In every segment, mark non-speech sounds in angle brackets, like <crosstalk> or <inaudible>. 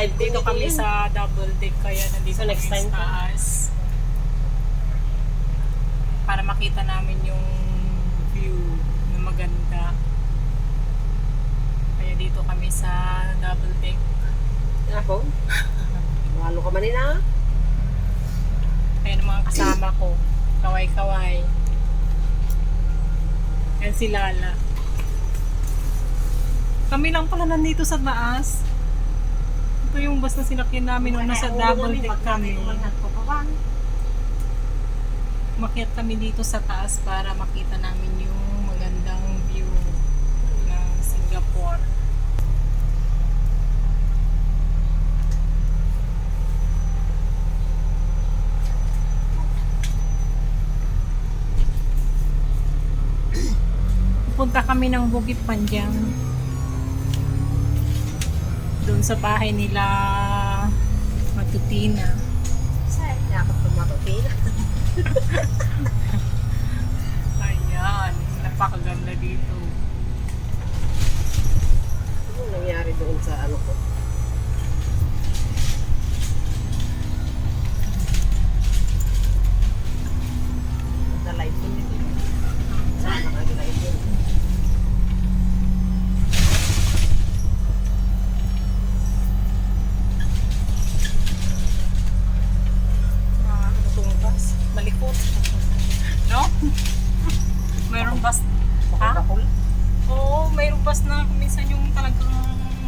Nandito kami sa double deck kaya nandito So, next time taas. Para makita namin yung view na maganda. Kaya dito kami sa double deck. Ako? Walo <laughs> ka man na. Kaya ng mga kasama ko. Kaway-kaway. Yan si Lala. Kami lang pala nandito sa taas. Ito yung bus na sinakyan namin nung nasa double deck kami. Makiat kami dito sa taas para makita namin yung magandang view ng Singapore. Pupunta kami ng Bukit Panjang. Doon sa bahay nila Matutina. Dapat tumatutin. <laughs> Ayan, napakaganda dito. Ano nangyari doon sa ano ko? Minsan yung talagang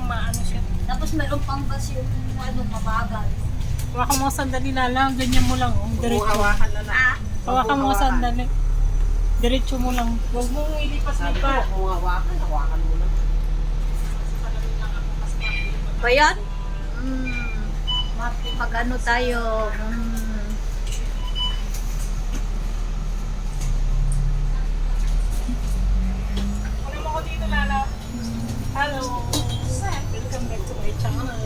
maano siya. Tapos meron pang bus yung ano, mabagal. Hawakan mo sandali lala, ganyan mo lang. Oh. Diretso. hawakan na lang. Ah, Hawakan mo sandali. Diretso mo lang. Huwag mong Sabi ko, ilipas-lipas. kung hawakan, hawakan mo na. ba yan? Mm, pag ano tayo, mm, Ano mo ko dito lala? My channel.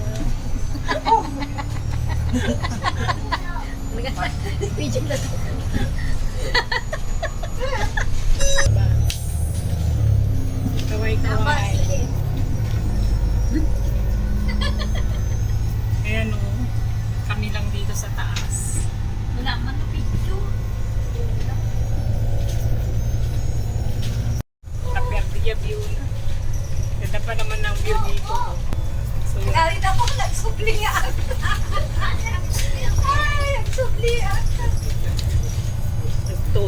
video na <laughs> to.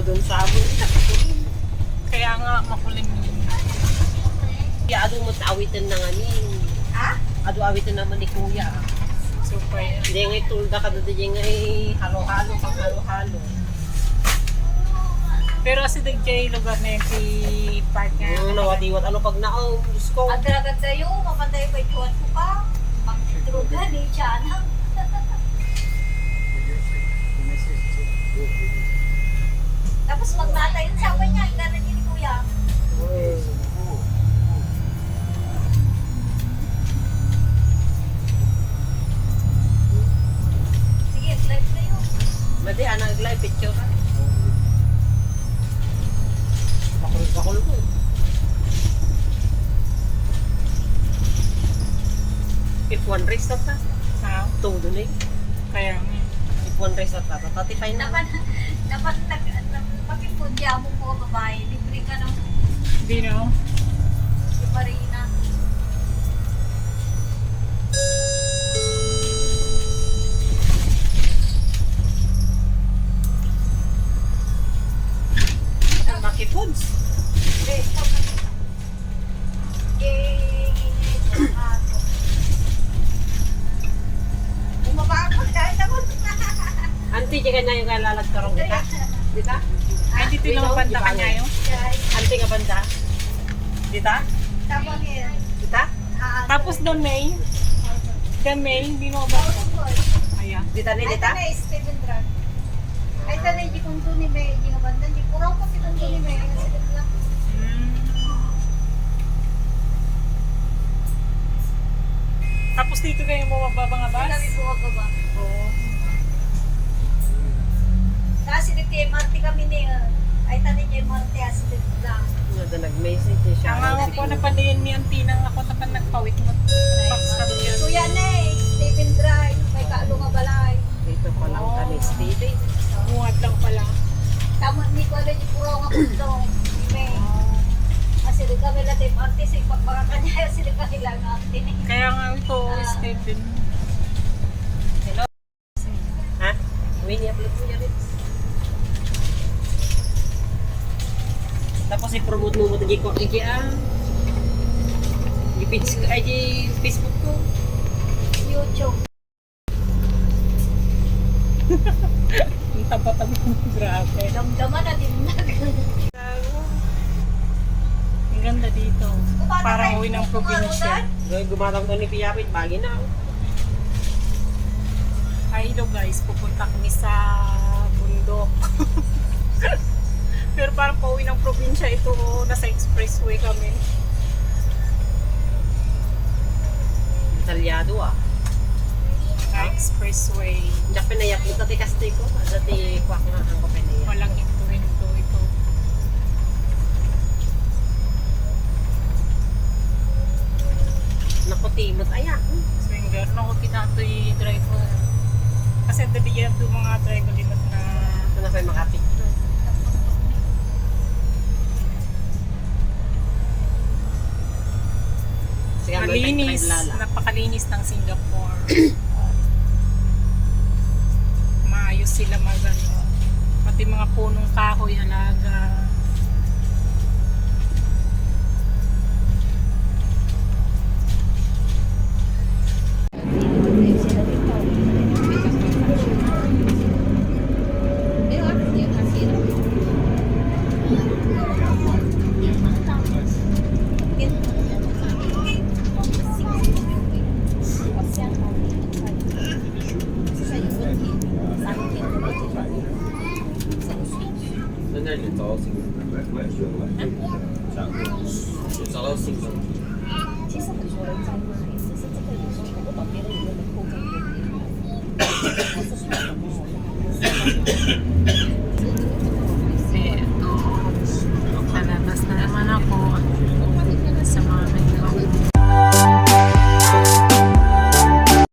Nagtudon sa abon. kaya nga makulim yun. Kaya ado mo awitin na nga ni. Ha? Ado awitin naman ni Kuya. Super. Hindi nga itulda ka doon nga eh, halo-halo, pang halo-halo. Pero si Dagjay lugar na yung si Park nga. Yung nawatiwat, ano pag na, oh, Diyos ko. Ang talaga tayo, mamatay pa yung ko pa. Magdruga ni Chana. Tapos Madi, anak live picture ka. Bakul-bakul ko. If one race na ta, Ha? todo na eh. Kaya nga. If one race na ta, tatify na. Dapat, dapat nag, makipudya mo po babae. Libre ka ng Hindi no? Marina. Auntie, di ka na yung kalalagkarong kita. Dita? Ay, dito lang no, banda ka niya yun. Auntie nga banda. Dita? Tapos yun. Dita? Tapos doon May. Doon May, hindi mo ba? Ayan. Dita ni Ay, Dita? tanay, Steven Drag. Ay, tanay, di kong ni May, di nga banda. Di kurang ko si kong ni May. Hmm. Tapos dito kayo bumababa nga bus? Kami po ako ba? Oo. Kasi nag-MRT kami ni, uh, ay tanin niya MRT, as it lang. Nga nag-message siya. Ang mga ko napadayin mi ang tinang ako tapan nagpawit mo. Box kami yun. Kuya na Stephen Drive, may kaalo nga balay. Dito pa lang kami, Stephen. Muhat lang pala. Tamo ni ko alam yung puro nga kutong. May. Kasi rin kami lahat MRT, sa ipagbaka kanya, kasi rin kami lang Kaya nga ito, Stephen. Tapos i-promote mo mo ko iki ah. Yung page ay di Facebook ko. YouTube. <laughs> Ang taba-taba grabe. Damdaman na din. Ang ganda dito. Parang uwi ng probinsya. Gawin gumatang to ni Piyapit, bagi na. oh. Hi, hello guys. Pupunta kami sa bundok. <laughs> Pero parang pauwi ng probinsya ito. Nasa expressway kami. Detalyado ah. Sa expressway. Diyak pinayak mo tati kaste ko. Dati kwak nga ang ko pinayak. Walang hinto-hinto ito. Naku, timot ayak. Swinger. Naku, kinatoy driver. Kasi dali yan mga driver limot na Ito na kayo makapit. Sige, malinis. Napakalinis ng Singapore. <clears throat> Maayos sila mag ano. Pati mga punong kahoy, alaga. 先找到新，买买买买，买然后先找到。<coughs>